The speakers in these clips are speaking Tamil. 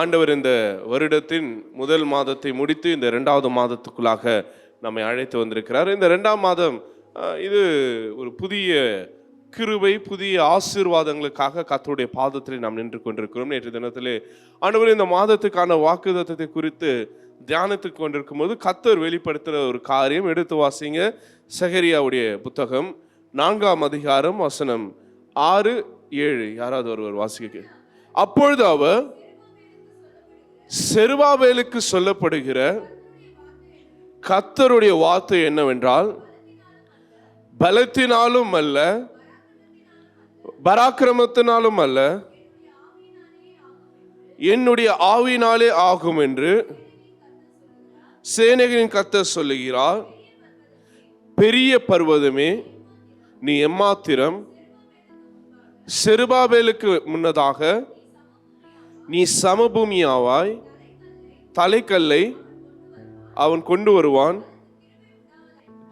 ஆண்டவர் இந்த வருடத்தின் முதல் மாதத்தை முடித்து இந்த ரெண்டாவது மாதத்துக்குள்ளாக நம்மை அழைத்து வந்திருக்கிறார். இந்த ரெண்டாம் மாதம் இது ஒரு புதிய கிருபை புதிய ஆசீர்வாதங்களுக்காக கத்தருடைய பாதத்தில் நாம் நின்று கொண்டிருக்கிறோம். நேற்று தினத்திலே ஆண்டவர் இந்த மாதத்துக்கான வாக்குதத்தத்தை குறித்து தியானத்துக்கு கொண்டிருக்கும் போது கத்தர் வெளிப்படுத்துகிற ஒரு காரியம் எடுத்து வாசிங்க. செஹரியாவுடைய புத்தகம் நான்காம் அதிகாரம் வசனம் ஆறு ஏழு. யாராவது ஒருவர் வாசிக்க அப்பொழுது அவர் செருபாவேலுக்கு சொல்லப்படுகிற கத்தருடைய வார்த்தை என்னவென்றால் பலத்தினாலும் அல்ல பராக்கிரமத்தினாலும் அல்ல என்னுடைய ஆவினாலே ஆகும் என்று சேனகரின் கத்தர் சொல்லுகிறார். பெரிய பர்வதமே நீ எம்மாத்திரம் செருபாபேலுக்கு முன்னதாக நீ சமபூமியாவாய் தலைக்கல்லை அவன் கொண்டு வருவான்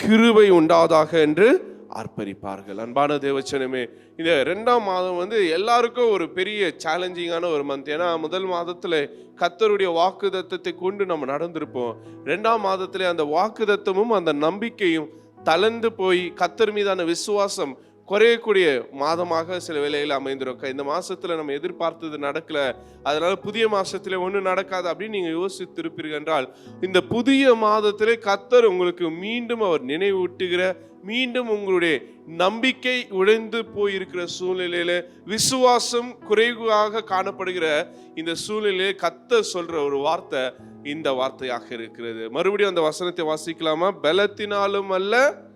கிருபை உண்டாதாக என்று ஆர்ப்பரிப்பார்கள் அன்பான தேவச்சனமே இந்த ரெண்டாம் மாதம் வந்து எல்லாருக்கும் ஒரு பெரிய சேலஞ்சிங்கான ஒரு மந்த் ஏன்னா முதல் மாதத்தில் கத்தருடைய வாக்குதத்தத்தை கொண்டு நம்ம நடந்திருப்போம். ரெண்டாம் மாதத்தில் அந்த வாக்குதத்தமும் அந்த நம்பிக்கையும் தளர்ந்து போய் கத்தர் மீதான விசுவாசம் குறையக்கூடிய மாதமாக சில வேலைகள் அமைந்திருக்க இந்த மாசத்துல நம்ம எதிர்பார்த்தது நடக்கல. அதனால புதிய மாசத்துல ஒன்றும் நடக்காது அப்படின்னு நீங்க யோசித்திருப்பீர்கள் என்றால் இந்த புதிய மாதத்திலே கத்தர் உங்களுக்கு மீண்டும் அவர் நினைவூட்டுகிற மீண்டும் உங்களுடைய நம்பிக்கை உடைந்து போயிருக்கிற சூழ்நிலையில விசுவாசம் குறைவாக காணப்படுகிற இந்த சூழ்நிலையிலே கத்தர் சொல்ற ஒரு வார்த்தை இந்த வார்த்தையாக இருக்கிறது. மறுபடியும் அந்த வசனத்தை வாசிக்கலாமா? பலத்தினாலும் அல்ல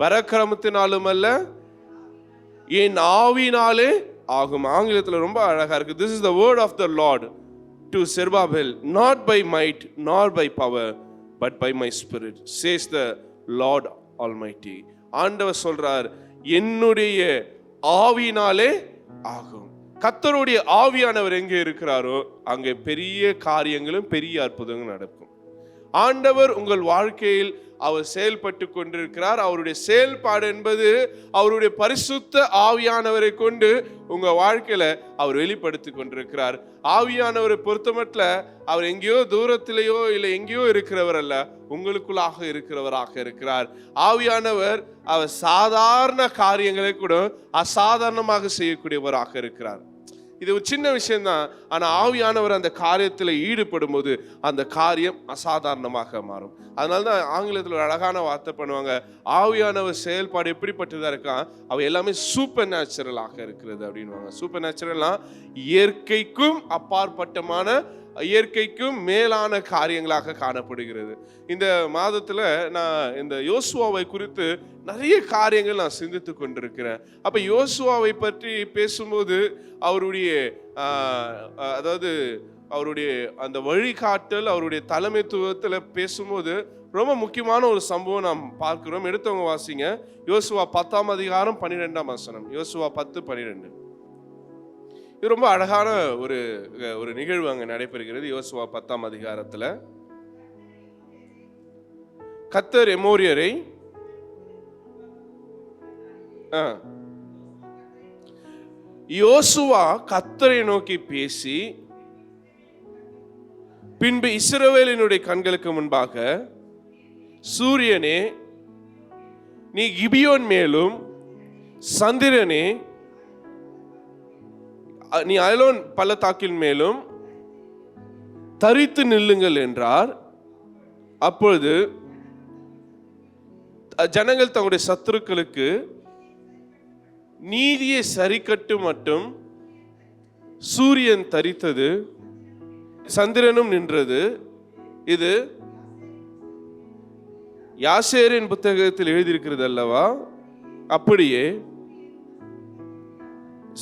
பரக்கிரமத்தினாலும் அல்ல என் ஆவினாலே ஆகும். ஆங்கிலத்தில் ரொம்ப அழகாக இருக்கு. This is the word of the Lord to Zerubbabel not by might not by power but by my spirit says the Lord Almighty ஆண்டவர் சொல்றார் என்னுடைய ஆவினாலே ஆகும். கத்தருடைய ஆவியானவர் எங்கே இருக்கிறாரோ அங்கே பெரிய காரியங்களும் பெரிய அற்புதங்களும் நடக்கும். ஆண்டவர் உங்கள் வாழ்க்கையில் அவர் செயல்பட்டு கொண்டிருக்கிறார். அவருடைய செயல்பாடு என்பது அவருடைய பரிசுத்த ஆவியானவரை கொண்டு உங்க வாழ்க்கையில அவர் வெளிப்படுத்தி கொண்டிருக்கிறார். ஆவியானவரை பொறுத்தமட்டில் அவர் எங்கேயோ தூரத்திலேயோ இல்லை எங்கேயோ இருக்கிறவர் அல்ல உங்களுக்குள்ளாக இருக்கிறவராக இருக்கிறார். ஆவியானவர் அவர் சாதாரண காரியங்களை கூட அசாதாரணமாக செய்யக்கூடியவராக இருக்கிறார். இது ஒரு சின்ன விஷயம்தான். ஆனால் ஆவியானவர் அந்த காரியத்தில் ஈடுபடும் போது அந்த காரியம் அசாதாரணமாக மாறும். அதனால தான் ஆங்கிலத்தில் ஒரு அழகான வார்த்தை பண்ணுவாங்க. ஆவியானவர் செயல்பாடு எப்படிப்பட்டதாக இருக்கான்? அவள் எல்லாமே சூப்பர் நேச்சுரலாக இருக்கிறது அப்படின்வாங்க சூப்பர் நேச்சுரல்லாம் இயற்கைக்கும் அப்பாற்பட்டமான இயற்கைக்கும் மேலான காரியங்களாக காணப்படுகிறது. இந்த மாதத்தில் நான் இந்த யோசுவாவை குறித்து நிறைய காரியங்கள் நான் சிந்தித்து கொண்டிருக்கிறேன். அப்போ யோசுவாவை பற்றி பேசும்போது அவருடைய அதாவது அவருடைய அந்த வழிகாட்டல் அவருடைய தலைமைத்துவத்தில் பேசும்போது ரொம்ப முக்கியமான ஒரு சம்பவம் நாம் பார்க்கிறோம். எடுத்தவங்க வாசிங்க. யோசுவா பத்தாம் அதிகாரம் பன்னிரெண்டாம் வசனம். யோசுவா பத்து பன்னிரெண்டு. இது ரொம்ப அழகான ஒரு ஒரு நிகழ்வு அங்கே நடைபெறுகிறது யோசுவா பத்தாம் அதிகாரத்தில் கத்தர் எமோரியரை ஆ. யோசுவா கத்தரை நோக்கி பேசி பின்பு இஸ்ரவேலினுடைய கண்களுக்கு முன்பாக சூரியனே நீ கிபியோன் மேலும் சந்திரனே நீ அயலோன் பள்ளத்தாக்கின் மேலும் தரித்து நில்லுங்கள் என்றார். அப்பொழுது ஜனங்கள் தங்களுடைய சத்துருக்களுக்கு நீதியை சரிக்கட்டு மட்டும் சூரியன் தரித்தது சந்திரனும் நின்றது. இது யாசேரின் புத்தகத்தில் எழுதியிருக்கிறது அல்லவா? அப்படியே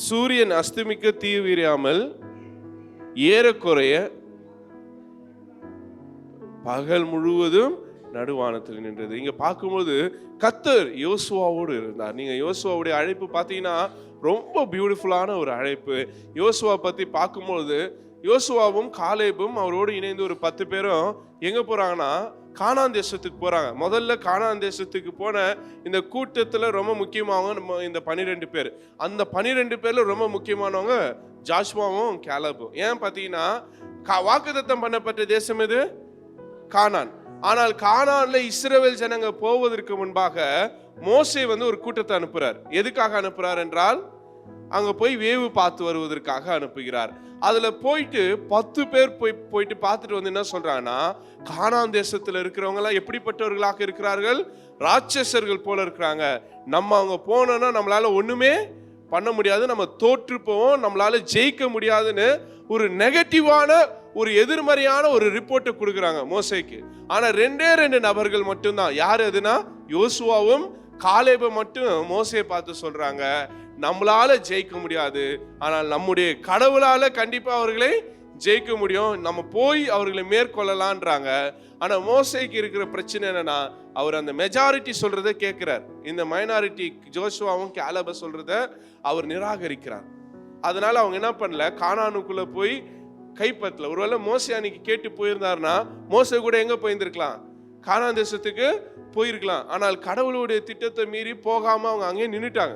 சூரியன் அஸ்தமிக்க தீவிராமல் ஏறக்குறைய பகல் முழுவதும் நடுவானத்தில் நின்றது. இங்க பார்க்கும்போது கத்தர் யோசுவாவோடு இருந்தார். நீங்க யோசுவாவுடைய அழைப்பு பார்த்தீங்கன்னா ரொம்ப பியூட்டிஃபுல்லான ஒரு அழைப்பு. யோசுவா பத்தி பார்க்கும்போது யோசுவாவும் காலேபும் அவரோடு இணைந்து ஒரு பத்து பேரும் எங்க போறாங்கன்னா காணான் தேசத்துக்கு போகிறாங்க முதல்ல காணான் தேசத்துக்கு போன இந்த கூட்டத்தில் ரொம்ப முக்கியமானவங்க நம்ம இந்த பனிரெண்டு பேர். அந்த பனிரெண்டு பேரில் ரொம்ப முக்கியமானவங்க ஜாஷ்வாவும் கேலபும். ஏன் பார்த்தீங்கன்னா கா- வாக்குதத்தம் பண்ணப்பட்ட தேசம் எது? கானான். ஆனால் கானான்ல இஸ்ரேவேல் ஜனங்க போவதற்கு முன்பாக மோசே வந்து ஒரு கூட்டத்தை அனுப்புறார். எதுக்காக அனுப்புறார் என்றால் அங்கே போய் வேவு பார்த்து வருவதற்காக அனுப்புகிறார். அதில் போயிட்டு பத்து பேர் போய் போயிட்டு பார்த்துட்டு வந்து என்ன சொல்கிறாங்கன்னா காணாம் தேசத்தில் இருக்கிறவங்களாம் எப்படிப்பட்டவர்களாக இருக்கிறார்கள்? ராட்சசர்கள் போல இருக்கிறாங்க. நம்ம அவங்க போனோன்னா நம்மளால் ஒன்றுமே பண்ண முடியாது. நம்ம தோற்று போவோம் நம்மளால ஜெயிக்க முடியாதுன்னு ஒரு நெகட்டிவான ஒரு எதிர்மறையான ஒரு ரிப்போர்ட்டை கொடுக்குறாங்க மோசைக்கு. ஆனால் ரெண்டே ரெண்டு நபர்கள் மட்டும்தான். யார் எதுனா? யோசுவாவும் காலேபை மட்டும் மோசையை பார்த்து சொல்கிறாங்க நம்மளால ஜெயிக்க முடியாது. ஆனால் நம்முடைய கடவுளால கண்டிப்பா அவர்களை ஜெயிக்க முடியும். நம்ம போய் அவர்களை மேற்கொள்ளலான்றாங்க. ஆனா மோசைக்கு இருக்கிற பிரச்சனை என்னன்னா அவர் அந்த மெஜாரிட்டி சொல்றத கேட்கிறார். இந்த மைனாரிட்டி ஜோஷுவாவும் கேலப சொல்றத அவர் நிராகரிக்கிறார். அதனால அவங்க என்ன பண்ணல? கானானுக்குள்ள போய் கைப்பற்றல. ஒருவேளை மோசை அன்னைக்கு கேட்டு போயிருந்தாருன்னா மோசை கூட எங்க போயிருந்திருக்கலாம்? கானான் தேசத்துக்கு போயிருக்கலாம். ஆனால் கடவுளுடைய திட்டத்தை மீறி போகாம அவங்க அங்கேயே நின்றுட்டாங்க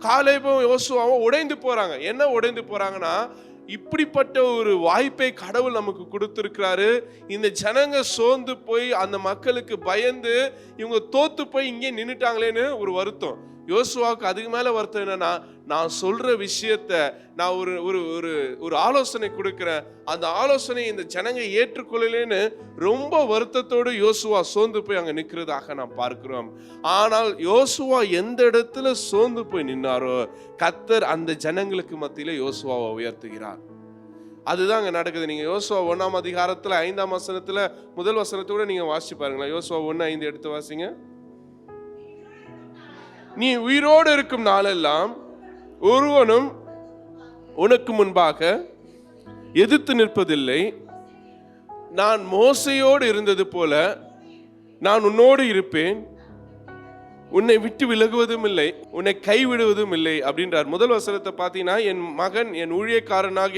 காலேபும் யோசுவாவும் உடைந்து போறாங்க. என்ன உடைந்து போறாங்கன்னா இப்படிப்பட்ட ஒரு வாய்ப்பை கடவுள் நமக்கு கொடுத்துருக்கிறாரு. இந்த ஜனங்க சோர்ந்து போய் அந்த மக்களுக்கு பயந்து இவங்க தோத்து போய் இங்கே நின்றுட்டாங்களேன்னு ஒரு வருத்தம். யோசுவாவுக்கு அதுக்கு மேலே வருத்தம் என்னன்னா நான் சொல்ற விஷயத்த நான் ஒரு ஒரு ஒரு ஒரு ஆலோசனை கொடுக்குறேன். அந்த ஆலோசனை இந்த ஜனங்க ஏற்றுக்கொள்ளலேன்னு ரொம்ப வருத்தத்தோடு யோசுவா சோர்ந்து போய் அங்கே நிற்கிறதாக நான் பார்க்கிறோம். ஆனால் யோசுவா எந்த இடத்துல சோர்ந்து போய் நின்னாரோ கத்தர் அந்த ஜனங்களுக்கு மத்தியில் யோசுவாவை உயர்த்துகிறார். அதுதான் அங்கே நடக்குது. நீங்கள் யோசுவா ஒன்றாம் அதிகாரத்தில் ஐந்தாம் வசனத்தில் முதல் வசனத்தோட நீங்கள் வாசிச்சு பாருங்களேன். யோசுவா ஒன்று ஐந்து எடுத்து வாசிங்க. நீ உயிரோடு இருக்கும் நாளெல்லாம் ஒருவனும் உனக்கு முன்பாக எதிர்த்து நிற்பதில்லை. நான் மோசையோடு இருந்தது போல நான் உன்னோடு இருப்பேன். உன்னை விட்டு விலகுவதும் இல்லை உன்னை கைவிடுவதும் இல்லை அப்படின்றார். முதல் வசனத்தை பார்த்தீங்கன்னா என் மகன் என் ஊழியக்காரனாக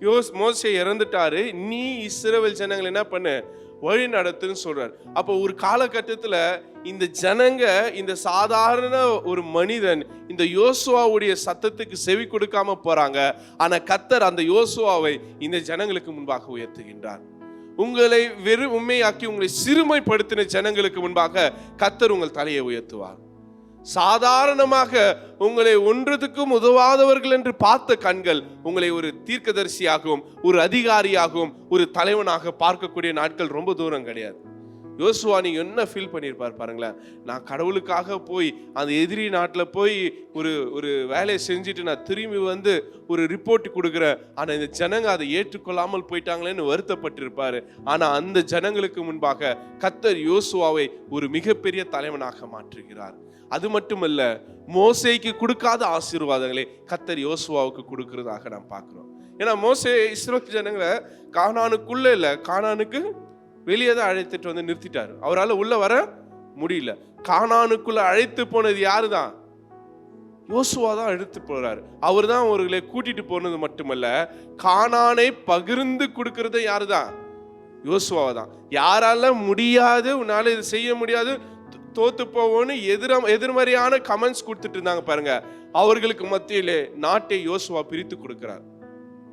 யோஸ் மோசையை இறந்துட்டாரு. நீ இஸ்ரவேல் ஜனங்கள் என்ன பண்ணு? வழி நடத்துன்னு சொல்றார். அப்போ ஒரு காலகட்டத்தில் இந்த ஜனங்க இந்த சாதாரண ஒரு மனிதன் இந்த யோசுவாவுடைய சத்தத்துக்கு செவி கொடுக்காம போறாங்க. ஆனா கத்தர் அந்த யோசுவாவை இந்த ஜனங்களுக்கு முன்பாக உயர்த்துகின்றார். உங்களை வெறும் உண்மையாக்கி உங்களை சிறுமைப்படுத்தின ஜனங்களுக்கு முன்பாக கத்தர் உங்கள் தலையை உயர்த்துவார். சாதாரணமாக உங்களை ஒன்றதுக்கும் உதவாதவர்கள் என்று பார்த்த கண்கள் உங்களை ஒரு தீர்க்கதரிசியாகவும் ஒரு அதிகாரியாகவும் ஒரு தலைவனாக பார்க்கக்கூடிய நாட்கள் ரொம்ப தூரம் கிடையாது. யோசுவா நீங்கள் என்ன ஃபீல் பண்ணியிருப்பார் பாருங்களேன். நான் கடவுளுக்காக போய் அந்த எதிரி நாட்டில் போய் ஒரு ஒரு வேலையை செஞ்சுட்டு நான் திரும்பி வந்து ஒரு ரிப்போர்ட் கொடுக்குறேன். ஆனால் இந்த ஜனங்க அதை ஏற்றுக்கொள்ளாமல் போயிட்டாங்களேன்னு வருத்தப்பட்டிருப்பார். ஆனால் அந்த ஜனங்களுக்கு முன்பாக கத்தர் யோசுவாவை ஒரு மிகப்பெரிய தலைவனாக மாற்றுகிறார். அது மட்டுமல்ல மோசைக்கு கொடுக்காத ஆசீர்வாதங்களை கத்தர் யோசுவாவுக்கு கொடுக்கறதாக நாம் பார்க்குறோம். ஏன்னா மோசே இஸ்ரோ ஜனங்களை காணானுக்குள்ளே இல்லை கானானுக்கு வெளியே தான் அழைத்துட்டு வந்து நிறுத்திட்டார். அவரால் உள்ளே வர முடியல. காணானுக்குள்ளே அழைத்து போனது யாரு தான் யோசுவா தான் அழைத்து போறாரு. அவர் தான் அவர்களை கூட்டிட்டு போனது மட்டுமல்ல காணானை பகிர்ந்து கொடுக்கறது யாரு தான் யோசுவாவை தான். யாரால முடியாது உன்னால இது செய்ய முடியாது தோத்து போவோன்னு எதிர எதிர்மறையான கமெண்ட்ஸ் கொடுத்துட்டு இருந்தாங்க பாருங்க. அவர்களுக்கு மத்தியிலே நாட்டை யோசுவா பிரித்து கொடுக்கிறார்.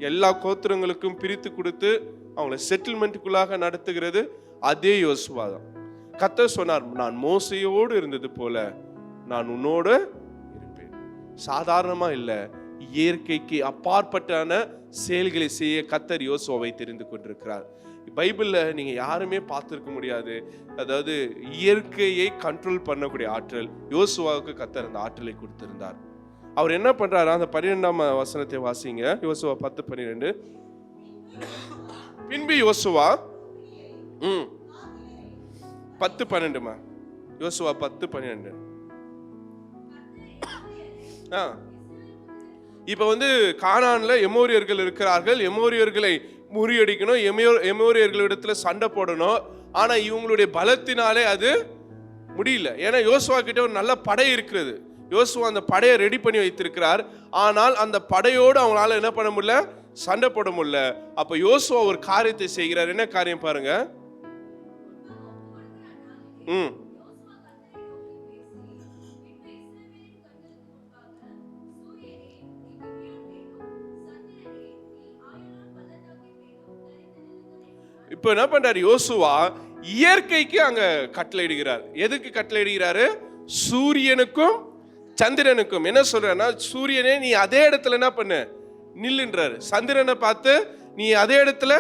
எல்லா கோத்திரங்களுக்கும் பிரித்து கொடுத்து அவங்கள செட்டில்மெண்ட்டுக்குள்ளாக நடத்துகிறது அதே யோசுவா தான். கத்தர் சொன்னார் நான் மோசையோடு இருந்தது போல நான் உன்னோடு இருப்பேன். சாதாரணமா இல்லை இயற்கைக்கு அப்பாற்பட்டான செயல்களை செய்ய கத்தர் யோசுவாவை தெரிந்து கொண்டிருக்கிறார். பைபிளில் நீங்கள் யாருமே பார்த்துருக்க முடியாது. அதாவது இயற்கையை கண்ட்ரோல் பண்ணக்கூடிய ஆற்றல் யோசுவாவுக்கு கத்தர் அந்த ஆற்றலை கொடுத்திருந்தார். அவர் என்ன பண்ணுறாரு அந்த பன்னிரெண்டாம் வசனத்தை வாசிங்க. யோசுவா பத்து பன்னிரெண்டு. பின்பு யோசுவா ம் பத்து பன்னெண்டுமா? யோசுவா பத்து பன்னிரெண்டு ஆ. இப்போ வந்து கானானில் எமோரியர்கள் இருக்கிறார்கள் எமோரியர்களை முறியடிக்கணும் எமோ எமோரியர்களிடத்தில் சண்டை போடணும். ஆனால் இவங்களுடைய பலத்தினாலே அது முடியல. ஏன்னா யோசுவா கிட்ட ஒரு நல்ல படை இருக்கிறது. யோசுவா அந்த படையை ரெடி பண்ணி வைத்திருக்கிறார். ஆனால் அந்த படையோடு அவங்களால என்ன பண்ண முடியல? சண்டை போட முடியல. அப்ப யோசுவா ஒரு காரியத்தை செய்கிறார். என்ன காரியம் பாருங்க. ம். இப்போ என்ன பண்றாரு யோசுவா? இயற்கைக்கு அங்க கட்டளையிடுகிறார். எதுக்கு கட்டளையிடுகிறாரு? சூரியனுக்கும் சந்திரனுக்கும். என்ன சொல்றேன்னா சூரியனே நீ அதே இடத்துல என்ன பண்ணு? நில்லுன்றாரு. சந்திரனை பார்த்து நீ அதே இடத்துல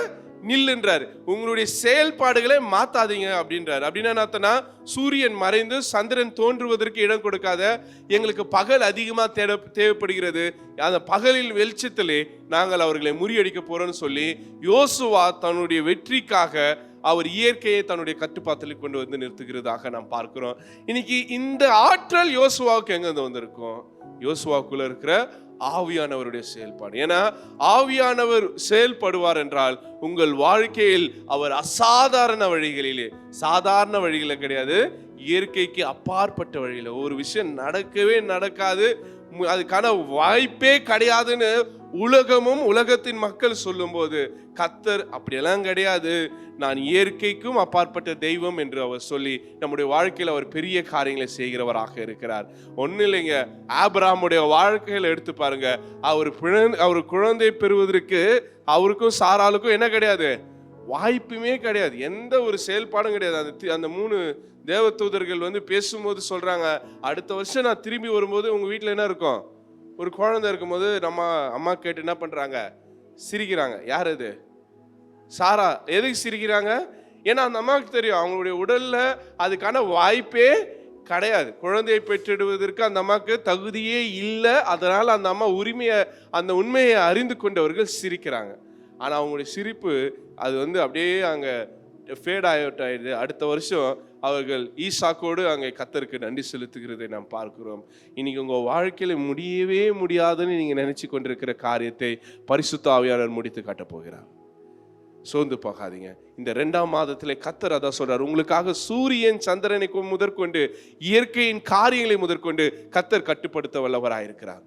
நில்லுன்றாரு. உங்களுடைய செயல்பாடுகளை மாத்தாதீங்க அப்படின்றாரு. அப்படின்னா என்ன சூரியன் மறைந்து சந்திரன் தோன்றுவதற்கு இடம் கொடுக்காத எங்களுக்கு பகல் அதிகமாக தேட தேவைப்படுகிறது. அந்த பகலில் வெளிச்சத்திலே நாங்கள் அவர்களை முறியடிக்க போறோம்னு சொல்லி யோசுவா தன்னுடைய வெற்றிக்காக அவர் இயற்கையை தன்னுடைய கட்டுப்பாட்டில் கொண்டு வந்து நிறுத்துகிறதாக நாம் பார்க்கிறோம். இன்னைக்கு இந்த ஆற்றல் யோசுவாவுக்கு எங்கேருந்து வந்திருக்கும்? யோசுவாக்குள்ள இருக்கிற ஆவியானவருடைய செயல்பாடு. ஏன்னா ஆவியானவர் செயல்படுவார் என்றால் உங்கள் வாழ்க்கையில் அவர் அசாதாரண வழிகளிலே சாதாரண வழிகளில் கிடையாது இயற்கைக்கு அப்பாற்பட்ட வழியில். ஒரு விஷயம் நடக்கவே நடக்காது அதுக்கான வாய்ப்பே கிடையாதுன்னு உலகமும் உலகத்தின் மக்கள் சொல்லும்போது கத்தர் அப்படியெல்லாம் கிடையாது. நான் இயற்கைக்கும் அப்பாற்பட்ட தெய்வம் என்று அவர் சொல்லி நம்முடைய வாழ்க்கையில் அவர் பெரிய காரியங்களை செய்கிறவராக இருக்கிறார். ஒன்றும் இல்லைங்க. ஆபிரகாமுடைய வாழ்க்கையில் எடுத்து பாருங்க. அவர் அவர் குழந்தை பெறுவதற்கு அவருக்கும் சாராளுக்கும் என்ன கிடையாது? வாய்ப்புமே கிடையாது. எந்த ஒரு செயல்பாடும் கிடையாது. அந்த அந்த மூணு தேவதூதர்கள் வந்து பேசும்போது சொல்றாங்க அடுத்த வருஷம் நான் திரும்பி வரும்போது உங்க வீட்டில் என்ன இருக்கும்? ஒரு குழந்தை இருக்கும்போது நம்ம அம்மா கேட்டு என்ன பண்ணுறாங்க சிரிக்கிறாங்க. யார் அது சாரா எதுக்கு சிரிக்கிறாங்க? ஏன்னா அந்த அம்மாவுக்கு தெரியும். அவங்களுடைய உடலில் அதுக்கான வாய்ப்பே கிடையாது. குழந்தையை பெற்றிடுவதற்கு அந்த அம்மாவுக்கு தகுதியே இல்லை. அதனால் அந்த அம்மா உரிமையை அந்த உண்மையை அறிந்து கொண்டவர்கள் சிரிக்கிறாங்க. ஆனால் அவங்களுடைய சிரிப்பு அது வந்து அப்படியே அங்கே ஃபேட் ஆகிட்டாயிடுது அடுத்த வருஷம் அவர்கள் ஈசாக்கோடு அங்கே கத்தருக்கு நன்றி செலுத்துகிறதை நாம் பார்க்கிறோம். இன்னைக்கு உங்கள் வாழ்க்கையில் முடியவே முடியாதுன்னு நீங்கள் நினச்சி கொண்டிருக்கிற காரியத்தை பரிசுத்த ஆவியாளர் முடித்து காட்டப் போகிறார். சோர்ந்து போகாதீங்க. இந்த ரெண்டாம் மாதத்திலே கத்தர் அதான் சொல்றார். உங்களுக்காக சூரியன் சந்திரனை முதற்கொண்டு இயற்கையின் காரியங்களை முதற்கொண்டு கத்தர் கட்டுப்படுத்த வல்லவராயிருக்கிறார்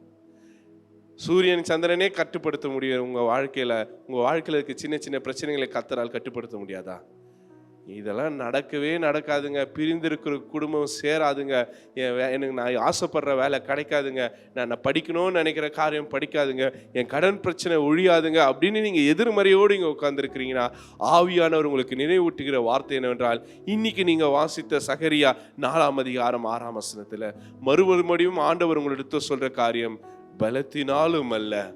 சூரியன் சந்திரனே கட்டுப்படுத்த முடியும். உங்கள் வாழ்க்கையில் உங்கள் வாழ்க்கையில் இருக்க சின்ன சின்ன பிரச்சனைகளை கத்தரால் கட்டுப்படுத்த முடியாதா? இதெல்லாம் நடக்கவே நடக்காதுங்க. பிரிந்திருக்கிற குடும்பம் சேராதுங்க. என் எனக்கு நான் ஆசைப்படுற வேலை கிடைக்காதுங்க. நான் நான் படிக்கணும்னு நினைக்கிற காரியம் படிக்காதுங்க. என் கடன் பிரச்சனை ஒழியாதுங்க. அப்படின்னு நீங்கள் எதிர்மறையோடு இங்கே உட்காந்துருக்கிறீங்கன்னா ஆவியானவர் உங்களுக்கு நினைவூட்டுகிற வார்த்தை என்னவென்றால் இன்னைக்கு நீங்கள் வாசித்த சகரியா நாலாம் அதிகாரம் ஆறாம் வசனத்தில் மறுபடியும் ஆண்டவர் உங்களிடத்த சொல்கிற காரியம் பலத்தினாலும் அல்ல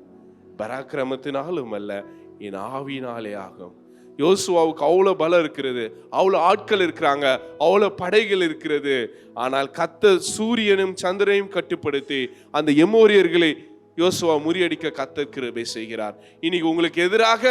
பராக்கிரமத்தினாலும் அல்ல என் ஆவினாலே ஆகும். யோசுவாவுக்கு அவ்வளோ பலம் இருக்கிறது அவ்வளோ ஆட்கள் இருக்கிறாங்க அவ்வளோ படைகள் இருக்கிறது. ஆனால் கத்த சூரியனும் சந்திரனையும் கட்டுப்படுத்தி அந்த எமோரியர்களை யோசுவா முறியடிக்க கத்த கிருபை செய்கிறார். இன்னைக்கு உங்களுக்கு எதிராக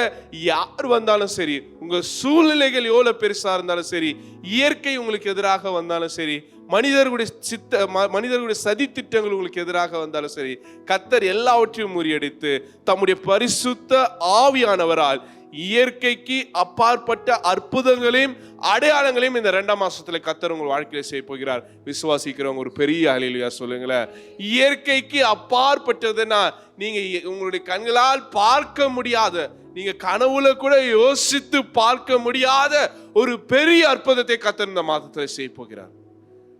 யார் வந்தாலும் சரி உங்க சூழ்நிலைகள் எவ்வளோ பெருசா இருந்தாலும் சரி இயற்கை உங்களுக்கு எதிராக வந்தாலும் சரி மனிதர்களுடைய சித்த ம- மனிதர்களுடைய சதி திட்டங்கள் உங்களுக்கு எதிராக வந்தாலும் சரி கத்தர் எல்லாவற்றையும் முறியடித்து தம்முடைய பரிசுத்த ஆவியானவரால் இயற்கைக்கு அப்பாற்பட்ட அற்புதங்களையும் அடையாளங்களையும் இந்த ரெண்டாம் மாசத்துல கத்தர் உங்கள் வாழ்க்கையில செய்ய போகிறார். விசுவாசிக்கிறவங்க ஒரு பெரிய அலையிலையா சொல்லுங்களேன். இயற்கைக்கு அப்பாற்பட்டதுன்னா நீங்க உங்களுடைய கண்களால் பார்க்க முடியாத நீங்க கனவுல கூட யோசித்து பார்க்க முடியாத ஒரு பெரிய அற்புதத்தை கத்தர் இந்த மாதத்துல செய்ய போகிறார்.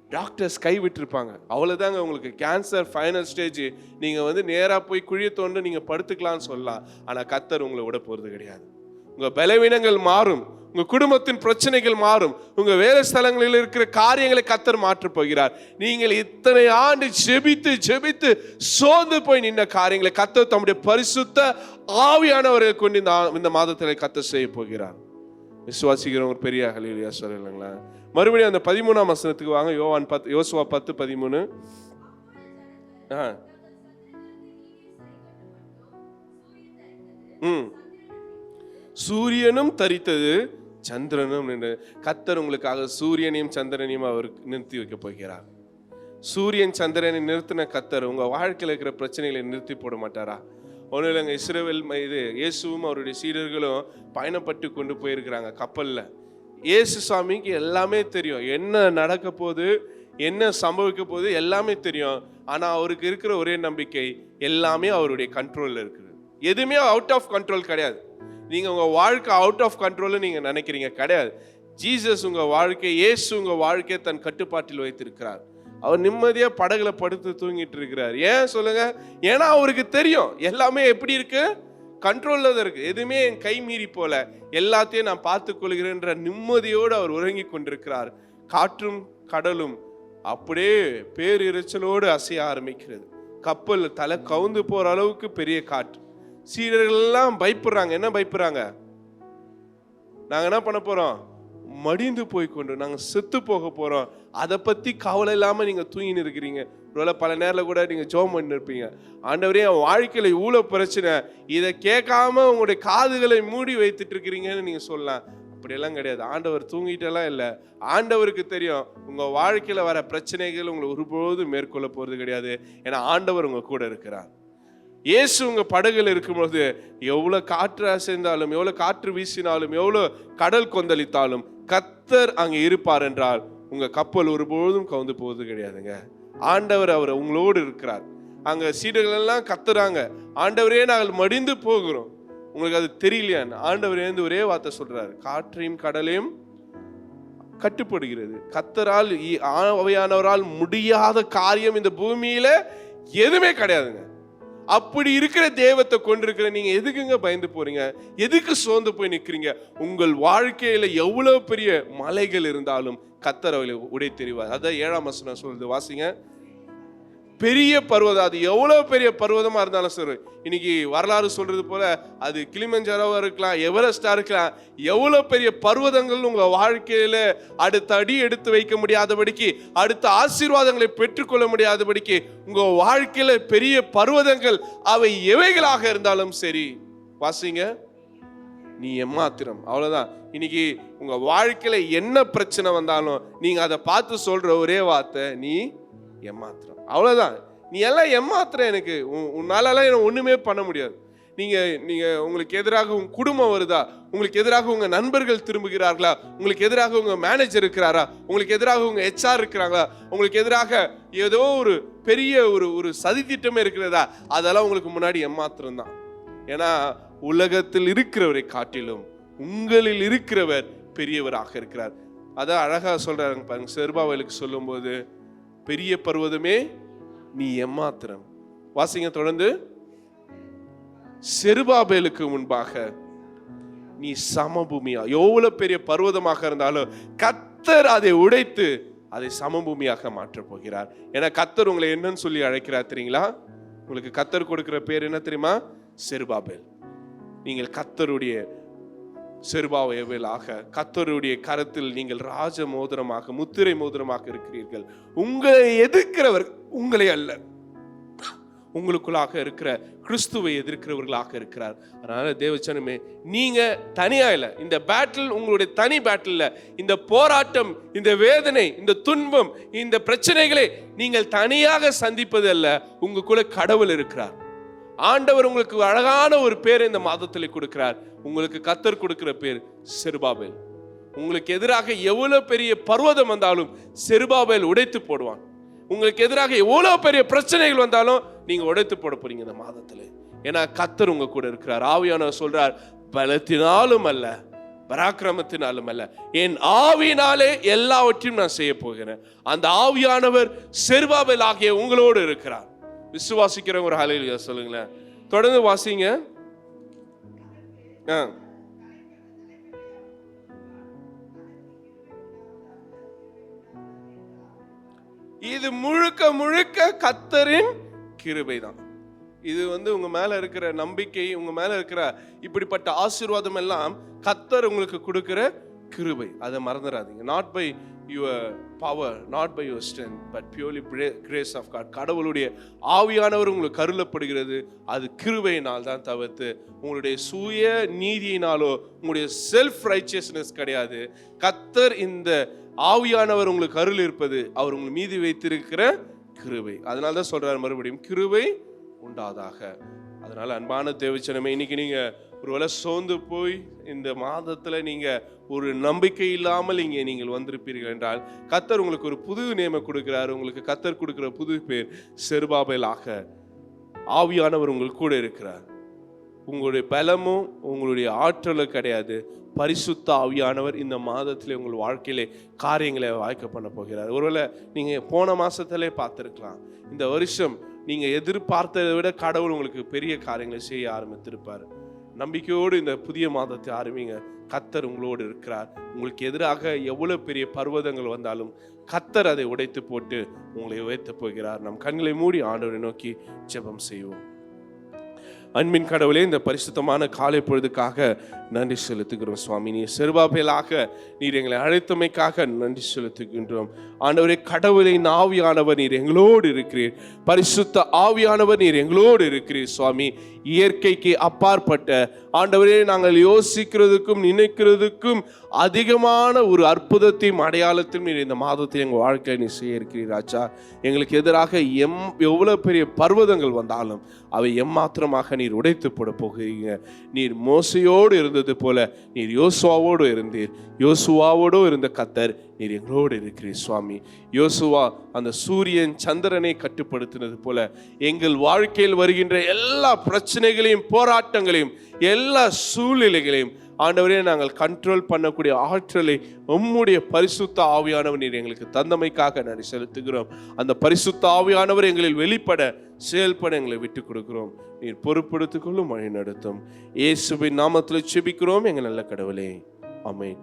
டாக்டர்ஸ் கை விட்டுருப்பாங்க. அவ்வளோதாங்க உங்களுக்கு கேன்சர் ஃபைனல் ஸ்டேஜ். நீங்கள் வந்து நேராக போய் குழியை தோண்டு நீங்கள் படுத்துக்கலாம்னு சொல்லலாம். ஆனால் கத்தர் உங்களை விட போகிறது கிடையாது. உங்கள் பலவீனங்கள் மாறும். உங்கள் குடும்பத்தின் பிரச்சனைகள் மாறும். உங்கள் வேலை ஸ்தலங்களில் இருக்கிற காரியங்களை கத்தர் மாற்றப் போகிறார். நீங்கள் இத்தனை ஆண்டு ஜெபித்து ஜெபித்து சோர்ந்து போய் நின்ற காரியங்களை கத்தர் தம்முடைய பரிசுத்த ஆவியானவரை கொண்டு இந்த இந்த மாதத்தில் கத்தர் செய்ய போகிறார். விசுவாசிக்கிறவங்க ஒரு பெரிய அகலியா சொல்லலைங்களா மறுபடியும் அந்த பதிமூணாம் வசனத்துக்கு வாங்க. யோவான் பத்து யோசுவா பத்து பதிமூணு. ஆ. ம். சூரியனும் தரித்தது சந்திரனும் நின்று. கத்தர் உங்களுக்காக சூரியனையும் சந்திரனையும் அவர் நிறுத்தி வைக்க போகிறார். சூரியன் சந்திரனை நிறுத்தின கத்தர் உங்கள் வாழ்க்கையில் இருக்கிற பிரச்சனைகளை நிறுத்தி போட மாட்டாரா? ஒன்றும் இல்லைங்க இஸ்ரேவேல் இது இயேசுவும் அவருடைய சீடர்களும் பயணப்பட்டு கொண்டு போயிருக்கிறாங்க கப்பலில். இயேசு சாமிக்கு எல்லாமே தெரியும். என்ன நடக்க போகுது என்ன சம்பவிக்க போகுது எல்லாமே தெரியும். ஆனால் அவருக்கு இருக்கிற ஒரே நம்பிக்கை எல்லாமே அவருடைய கண்ட்ரோலில் இருக்குது. எதுவுமே அவுட் ஆஃப் கண்ட்ரோல் கிடையாது. நீங்கள் உங்கள் வாழ்க்கை அவுட் ஆஃப் கண்ட்ரோல்னு நீங்கள் நினைக்கிறீங்க. கிடையாது. ஜீசஸ் உங்கள் வாழ்க்கை இயேசு உங்கள் வாழ்க்கையை தன் கட்டுப்பாட்டில் வைத்திருக்கிறார். அவர் நிம்மதியாக படகுல படுத்து தூங்கிட்டு இருக்கிறார். ஏன் சொல்லுங்க? ஏன்னா அவருக்கு தெரியும். எல்லாமே எப்படி இருக்கு? கண்ட்ரோலில் தான் இருக்குது எதுவுமே என் கை மீறி போல. எல்லாத்தையும் நான் பார்த்து கொள்கிறேன்ற நிம்மதியோடு அவர் உறங்கி கொண்டிருக்கிறார். காற்றும் கடலும் அப்படியே பேரிரைச்சலோடு அசைய ஆரம்பிக்கிறது. கப்பல் தலை கவுந்து போகிற அளவுக்கு பெரிய காற்று. சீடர்கள் எல்லாம் பயப்படுறாங்க. என்ன பயப்படுறாங்க? நாங்க என்ன பண்ண போறோம்? மடிந்து போய் கொண்டு நாங்க செத்து போக போறோம். அதை பத்தி கவலை இல்லாம நீங்க தூங்கின்னு இருக்கிறீங்க. ஒருவேளை பல நேரில் கூட நீங்கள் ஜோம் பண்ணி இருப்பீங்க. ஆண்டவரே என் வாழ்க்கையில் இவ்வளோ பிரச்சனை. இதை கேட்காம உங்களுடைய காதுகளை மூடி வைத்துட்டு இருக்கிறீங்கன்னு நீங்கள் சொல்லலாம். அப்படியெல்லாம் கிடையாது. ஆண்டவர் தூங்கிட்டெல்லாம் இல்லை. ஆண்டவருக்கு தெரியும் உங்கள் வாழ்க்கையில் வர பிரச்சனைகள் உங்களை ஒருபோதும் மேற்கொள்ள போகிறது கிடையாது. ஏன்னா ஆண்டவர் உங்கள் கூட இருக்கிறார். இயேசு உங்கள் படகுல இருக்கும்போது எவ்வளோ காற்று அசைந்தாலும் எவ்வளோ காற்று வீசினாலும் எவ்வளோ கடல் கொந்தளித்தாலும் கத்தர் அங்கே இருப்பார் என்றால் உங்கள் கப்பல் ஒருபொழுதும் கவுந்து போவது கிடையாதுங்க. ஆண்டவர் அவர் உங்களோடு இருக்கிறார். அங்கே சீடுகள் எல்லாம் கத்துறாங்க. ஆண்டவரே நாங்கள் மடிந்து போகிறோம். உங்களுக்கு அது தெரியலையான்னு ஆண்டவர் இருந்து ஒரே வார்த்தை சொல்றாரு. காற்றையும் கடலையும் கட்டுப்படுகிறது. கத்தரால் இ- முடியாத காரியம் இந்த பூமியில எதுவுமே கிடையாதுங்க. அப்படி இருக்கிற தெய்வத்தை கொண்டிருக்கிற நீங்க எதுக்குங்க பயந்து போறீங்க? எதுக்கு சோர்ந்து போய் நிற்கிறீங்க உங்கள் வாழ்க்கையில எவ்வளவு பெரிய மலைகள் இருந்தாலும் கத்தர் உடை தெரிவார் அதான் ஏழாம் வசனம் சொல்லுது. வாசிங்க. பெரிய பர்வதம். அது எவ்வளோ பெரிய பருவதமாக இருந்தாலும் சரி. இன்னைக்கு வரலாறு சொல்கிறது போல் அது கிளிமஞ்சாரோவா இருக்கலாம் எவரெஸ்டாக இருக்கலாம். எவ்வளோ பெரிய பர்வதங்கள் உங்கள் வாழ்க்கையில் அடுத்த அடி எடுத்து வைக்க முடியாதபடிக்கு அடுத்த ஆசீர்வாதங்களை பெற்றுக்கொள்ள முடியாதபடிக்கு உங்கள் வாழ்க்கையில் பெரிய பர்வதங்கள் அவை எவைகளாக இருந்தாலும் சரி. வாசிங்க. நீ எம்மாத்திரம். அவ்வளோதான் இன்னைக்கு உங்கள் வாழ்க்கையில் என்ன பிரச்சனை வந்தாலும் நீங்கள் அதை பார்த்து சொல்கிற ஒரே வார்த்தை நீ ஏமாத்திரம் அவ்வளோதான் நீ எல்லாம் ஏமாத்திரம் எனக்கு. உன்- உன்னாலலாம் எனக்கு ஒன்றுமே பண்ண முடியாது. நீங்கள் நீங்கள் உங்களுக்கு எதிராக உங்க குடும்பம் வருதா? உங்களுக்கு எதிராக உங்க நண்பர்கள் திரும்புகிறார்களா? உங்களுக்கு எதிராக உங்க மேனேஜர் இருக்கிறாரா? உங்களுக்கு எதிராக உங்க ஹெச்ஆர் இருக்கிறாங்களா? உங்களுக்கு எதிராக ஏதோ ஒரு பெரிய ஒரு ஒரு சதி திட்டமே இருக்கிறதா? அதெல்லாம் உங்களுக்கு முன்னாடி ஏமாத்திரம் தான். ஏன்னா உலகத்தில் இருக்கிறவரை காட்டிலும் உங்களில் இருக்கிறவர் பெரியவராக இருக்கிறார். அதான் அழகாக சொல்கிறாருங்க பாருங்க. செருபாவலுக்கு சொல்லும்போது பெரிய பருவதமே நீ எம்மாத்திரம். வாசிங்க தொடர்ந்து. செருபாபேலுக்கு முன்பாக நீ சமபூமியா எவ்வளவு பெரிய பர்வதமாக இருந்தாலும் கத்தர் அதை உடைத்து அதை சமபூமியாக மாற்றப் போகிறார். ஏன்னா கத்தர் உங்களை என்னன்னு சொல்லி அழைக்கிறார் தெரியுங்களா? உங்களுக்கு கத்தர் கொடுக்கிற பேர் என்ன தெரியுமா? செருபாபேல். நீங்கள் கத்தருடைய செருபாவையவேலாக கத்தருடைய கரத்தில் நீங்கள் ராஜ மோதிரமாக முத்திரை மோதிரமாக இருக்கிறீர்கள். உங்களை எதிர்க்கிறவர் உங்களை அல்ல. உங்களுக்குள்ளாக இருக்கிற கிறிஸ்துவை எதிர்க்கிறவர்களாக இருக்கிறார். அதனால தேவச்சனமே நீங்க தனியா இல்ல. இந்த பேட்டில் உங்களுடைய தனி பேட்டில் இந்த போராட்டம் இந்த வேதனை இந்த துன்பம் இந்த பிரச்சனைகளை நீங்கள் தனியாக சந்திப்பது அல்ல உங்களுக்குள்ள கடவுள் இருக்கிறார். ஆண்டவர் உங்களுக்கு அழகான ஒரு பேர் இந்த மாதத்தில் கொடுக்கிறார். உங்களுக்கு கத்தர் கொடுக்கிற பேர் செருபாபேல். உங்களுக்கு எதிராக எவ்வளோ பெரிய பர்வதம் வந்தாலும் செருபாபேல் உடைத்து போடுவான். உங்களுக்கு எதிராக எவ்வளோ பெரிய பிரச்சனைகள் வந்தாலும் நீங்கள் உடைத்து போட போறீங்க இந்த மாதத்தில். ஏன்னா கத்தர் உங்க கூட இருக்கிறார். ஆவியானவர் சொல்றார் பலத்தினாலும் அல்ல பராக்கிரமத்தினாலும் அல்ல. என் ஆவியினாலே எல்லாவற்றையும் நான் செய்ய போகிறேன். அந்த ஆவியானவர் செருபாபேல் ஆகிய உங்களோடு இருக்கிறார். விசுவாசிக்கிறவங்க ஒரு ஹலையில சொல்லுங்களேன். தொடர்ந்து வாசிங்க. இது முழுக்க முழுக்க கத்தரின் கிருபை தான் இது வந்து உங்க மேல இருக்கிற நம்பிக்கை உங்க மேல இருக்கிற இப்படிப்பட்ட ஆசீர்வாதம் எல்லாம் கத்தர் உங்களுக்கு கொடுக்கிற கிருபை. அதை மறந்துடாதீங்க. Not by your power not by your strength but purely grace of God கடவுளுடைய ஆவியானவர் உங்களுக்கு கருளப்படுகிறது அது கிருபையினால் தான் தவிர்த்து உங்களுடைய சுய நீதியினாலோ உங்களுடைய செல்ஃப் ரைச்சியஸ்னஸ் கிடையாது. கத்தர் இந்த ஆவியானவர் உங்களுக்கு கருள் இருப்பது அவர் உங்கள் மீதி வைத்திருக்கிற கிருபை. அதனால தான் சொல்கிறார் மறுபடியும் கிருபை உண்டாதாக. அதனால் அன்பான தேவச்சனமே இன்னைக்கு நீங்கள் ஒருவேளை சோர்ந்து போய் இந்த மாதத்தில் நீங்கள் ஒரு நம்பிக்கை இல்லாமல் இங்கே நீங்கள் வந்திருப்பீர்கள் என்றால் கத்தர் உங்களுக்கு ஒரு புது நேம கொடுக்கிறார். உங்களுக்கு கத்தர் கொடுக்கிற புது பேர் செருபாபேலாக. ஆவியானவர் உங்களுக்கு கூட இருக்கிறார். உங்களுடைய பலமும் உங்களுடைய ஆற்றலும் கிடையாது. பரிசுத்த ஆவியானவர் இந்த மாதத்திலே உங்கள் வாழ்க்கையிலே காரியங்களை வாய்க்க பண்ண போகிறார். ஒருவேளை நீங்கள் போன மாதத்திலே பார்த்துருக்கலாம். இந்த வருஷம் நீங்கள் எதிர்பார்த்ததை விட கடவுள் உங்களுக்கு பெரிய காரியங்களை செய்ய ஆரம்பித்திருப்பார். நம்பிக்கையோடு இந்த புதிய மாதத்தை ஆரம்பிங்க. கத்தர் உங்களோடு இருக்கிறார். உங்களுக்கு எதிராக எவ்வளவு பெரிய பர்வதங்கள் வந்தாலும் கத்தர் அதை உடைத்து போட்டு உங்களை உயர்த்தப் போகிறார். நம் கண்களை மூடி ஆண்டவரை நோக்கி ஜெபம் செய்வோம். அன்பின் கடவுளே இந்த பரிசுத்தமான காலை பொழுதுக்காக நன்றி செலுத்துகிறோம் சுவாமி. நீ செருபாபேலாக நீர் எங்களை அழைத்தமைக்காக நன்றி செலுத்துகின்றோம். ஆண்டவரே கடவுளை ஆவியானவர் நீர் எங்களோடு இருக்கிறீர். பரிசுத்த ஆவியானவர் நீர் எங்களோடு இருக்கிறீர் சுவாமி. இயற்கைக்கு அப்பாற்பட்ட ஆண்டவரே நாங்கள் யோசிக்கிறதுக்கும் நினைக்கிறதுக்கும் அதிகமான ஒரு அற்புதத்தையும் அடையாளத்தையும் நீர் இந்த மாதத்தில் எங்கள் வாழ்க்கையை நீ செய்ய இருக்கிறீர் ராஜா. எங்களுக்கு எதிராக எம் எவ்வளோ பெரிய பர்வதங்கள் வந்தாலும் அவை எம்மாத்திரமாக நீர் உடைத்து போட போகிறீங்க. நீர் மோசையோடு இருந்தது போல நீர் யோசுவாவோடு இருந்தீர். யோசுவாவோடு இருந்த கத்தர் நீர் எங்களோடு இருக்கிறீர் சுவாமி. யோசுவா அந்த சூரியன் சந்திரனை கட்டுப்படுத்தினது போல எங்கள் வாழ்க்கையில் வருகின்ற எல்லா பிரச்சனைகளையும் போராட்டங்களையும் எல்லா சூழ்நிலைகளையும் ஆண்டவரே நாங்கள் கண்ட்ரோல் பண்ணக்கூடிய ஆற்றலை உம்முடைய பரிசுத்த ஆவியானவர் நீர் எங்களுக்கு தந்தமைக்காக நன்றி செலுத்துகிறோம். அந்த பரிசுத்த ஆவியானவர் எங்களில் வெளிப்பட செயல்பட எங்களை விட்டு கொடுக்கிறோம். நீர் பொறுப்படுத்திக்கொள்ளும் வழி நடத்தும் இயேசுவின் நாமத்தில் செபிக்கிறோம் எங்கள் நல்ல கடவுளே. அமேன்